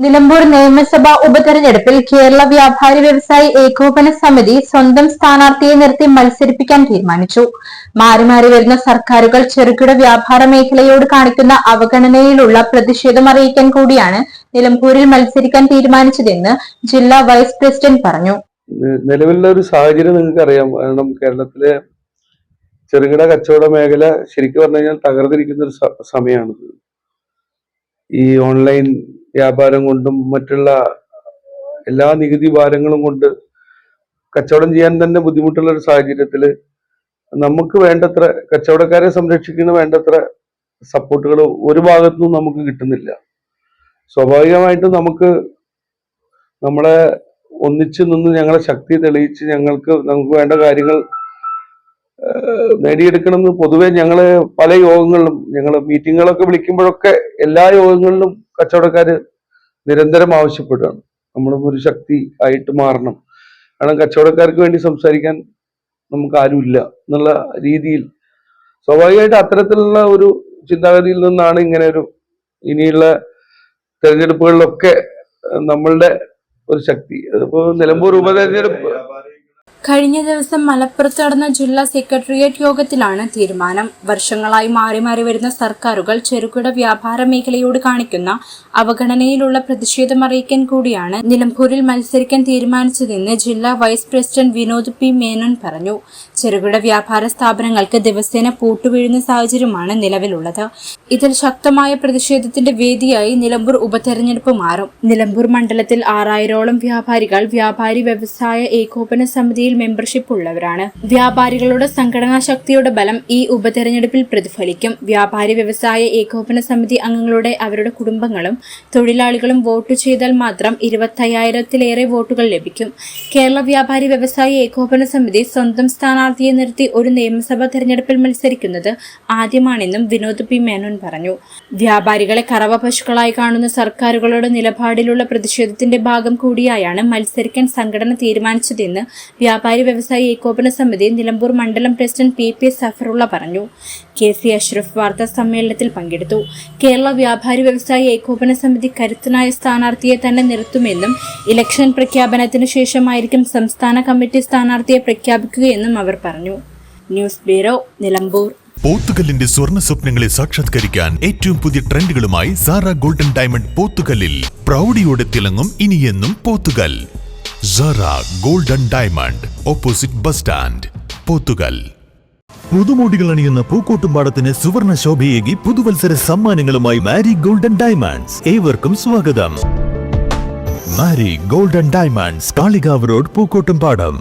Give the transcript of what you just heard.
നിലമ്പൂർ നിയമസഭാ ഉപതെരഞ്ഞെടുപ്പിൽ കേരള വ്യാപാരി വ്യവസായി ഏകോപന സമിതി സ്വന്തം സ്ഥാനാർത്ഥിയെ നിർത്തി മത്സരിപ്പിക്കാൻ തീരുമാനിച്ചു. മാറി മാറി വരുന്ന സർക്കാരുകൾ ചെറുകിട വ്യാപാര മേഖലയോട് കാണിക്കുന്ന അവഗണനയിലുള്ള പ്രതിഷേധം അറിയിക്കാൻ കൂടിയാണ് നിലമ്പൂരിൽ മത്സരിക്കാൻ തീരുമാനിച്ചതെന്ന് ജില്ലാ വൈസ് പ്രസിഡന്റ് പറഞ്ഞു. നിലവിലുള്ള ഒരു സാഹചര്യം നിങ്ങൾക്ക് അറിയാം കാരണം കേരളത്തിലെ ചെറുകിട കച്ചവട മേഖല ശരിക്കും പറഞ്ഞു കഴിഞ്ഞാൽ തകർന്നിരിക്കുന്ന ഒരു സമയമാണ് ഈ ഓൺലൈൻ വ്യാപാരം കൊണ്ടും മറ്റുള്ള എല്ലാ നികുതി ഭാരങ്ങളും കൊണ്ട് കച്ചവടം ചെയ്യാൻ തന്നെ ബുദ്ധിമുട്ടുള്ള ഒരു സാഹചര്യത്തിൽ നമുക്ക് വേണ്ടത്ര കച്ചവടക്കാരെ സംരക്ഷിക്കുന്ന വേണ്ടത്ര സപ്പോർട്ടുകൾ ഒരു ഭാഗത്തുനിന്നും നമുക്ക് കിട്ടുന്നില്ല. സ്വാഭാവികമായിട്ടും നമുക്ക് നമ്മളെ ഒന്നിച്ചു നിന്ന് ഞങ്ങളെ ശക്തി തെളിയിച്ച് ഞങ്ങൾക്ക് നമുക്ക് വേണ്ട കാര്യങ്ങൾ നേടിയെടുക്കണം നേടിയെടുക്കണമെന്ന് പൊതുവെ ഞങ്ങൾ പല യോഗങ്ങളിലും ഞങ്ങൾ മീറ്റിങ്ങുകളൊക്കെ വിളിക്കുമ്പോഴൊക്കെ എല്ലാ യോഗങ്ങളിലും കച്ചവടക്കാര് നിരന്തരം ആവശ്യപ്പെടുകയാണ്. നമ്മളും ഒരു ശക്തി ആയിട്ട് മാറണം. കാരണം കച്ചവടക്കാർക്ക് വേണ്ടി സംസാരിക്കാൻ നമുക്ക് ആരുമില്ല എന്നുള്ള രീതിയിൽ സ്വാഭാവികമായിട്ട് അത്തരത്തിലുള്ള ഒരു ചിന്താഗതിയിൽ നിന്നാണ് ഇങ്ങനെ ഒരു ഇനിയുള്ള തെരഞ്ഞെടുപ്പുകളിലൊക്കെ നമ്മളുടെ ഒരു ശക്തി. അതിപ്പോ നിലമ്പൂർ ഉപതെരഞ്ഞെടുപ്പ് കഴിഞ്ഞ ദിവസം മലപ്പുറത്ത് നടന്ന ജില്ലാ സെക്രട്ടേറിയറ്റ് യോഗത്തിലാണ് തീരുമാനം. വർഷങ്ങളായി മാറി മാറി വരുന്ന സർക്കാരുകൾ ചെറുകിട വ്യാപാര മേഖലയോട് കാണിക്കുന്ന അവഗണനയിലുള്ള പ്രതിഷേധം അറിയിക്കാൻ കൂടിയാണ് നിലമ്പൂരിൽ മത്സരിക്കാൻ തീരുമാനിച്ചതെന്ന് ജില്ലാ vice president Vinod P Menon പറഞ്ഞു. ചെറുകിട വ്യാപാര സ്ഥാപനങ്ങൾക്ക് ദിവസേന പൂട്ടുവീഴുന്ന സാഹചര്യമാണ് നിലവിലുള്ളത്. ഇതിൽ ശക്തമായ പ്രതിഷേധത്തിന്റെ വേദിയായി നിലമ്പൂർ ഉപതെരഞ്ഞെടുപ്പ് മാറും. നിലമ്പൂർ മണ്ഡലത്തിൽ ആറായിരോളം വ്യാപാരികൾ വ്യാപാരി വ്യവസായ ഏകോപന സമിതിയിൽ മെമ്പർഷിപ്പ് ഉള്ളവരാണ്. വ്യാപാരികളുടെ സംഘടനാ ശക്തിയുടെ ബലം ഈ ഉപതെരഞ്ഞെടുപ്പിൽ പ്രതിഫലിക്കും. വ്യാപാരി വ്യവസായ ഏകോപന സമിതി അംഗങ്ങളുടെ അവരുടെ കുടുംബങ്ങളും തൊഴിലാളികളും വോട്ട് ചെയ്താൽ മാത്രം ഇരുപത്തയ്യായിരത്തിലേറെ വോട്ടുകൾ ലഭിക്കും. കേരള വ്യാപാരി വ്യവസായ ഏകോപന സമിതി സ്വന്തം സ്ഥാനാർത്ഥിയെ നിർത്തി ഒരു നിയമസഭാ തെരഞ്ഞെടുപ്പിൽ മത്സരിക്കുന്നത് ആദ്യമാണെന്നും വിനോദ് പി മേനോൻ പറഞ്ഞു. വ്യാപാരികളെ കറവ പശുക്കളായി കാണുന്ന സർക്കാരുകളുടെ നിലപാടിലുള്ള പ്രതിഷേധത്തിന്റെ ഭാഗം കൂടിയായാണ് മത്സരിക്കാൻ സംഘടന തീരുമാനിച്ചതെന്ന് വ്യാപാരി വ്യവസായി ഏകോപന സമിതി നിലമ്പൂർ മണ്ഡലം പ്രസിഡന്റ് പി പി സഫറുള്ള പറഞ്ഞു. കെ സി അഷ്റഫ് വാർത്താ സമ്മേളനത്തിൽ പങ്കെടുത്തു. കേരള വ്യാപാരി വ്യവസായി ഏകോപന സമിതി കരുത്തനായ സ്ഥാനാർത്ഥിയെ തന്നെ നിർത്തുമെന്നും ഇലക്ഷൻ പ്രഖ്യാപനത്തിന് ശേഷമായിരിക്കും സംസ്ഥാന കമ്മിറ്റി സ്ഥാനാർത്ഥിയെ പ്രഖ്യാപിക്കുകയെന്നും അവർ പറഞ്ഞു. News bureau Nilambur. പോത്തുകല്ലിന്റെ സ്വർണ സ്വപ്നങ്ങളെ സാക്ഷാത്കരിക്കാൻ ഏറ്റവും പുതിയ ട്രെൻഡുകളുമായി സാറ ഗോൾഡൻ ഡയമണ്ട് പോത്തുകല്ലിൽ പ്രൗഢിയോടെ തിളങ്ങും ഇനിയെന്നും Pothukal. Sara golden diamond opposite bus stand Pothukal. പുതുമോടികൾ അണിയുന്ന പൂക്കോട്ടുംപാടത്തിന് സുവർണ ശോഭയേകി പുതുവത്സര സമ്മാനങ്ങളുമായി മാരി ഗോൾഡൻ ഡയമണ്ട്സ്. ഏവർക്കും സ്വാഗതം. Mari golden diamonds Kalikavu road Pookkottumpadam.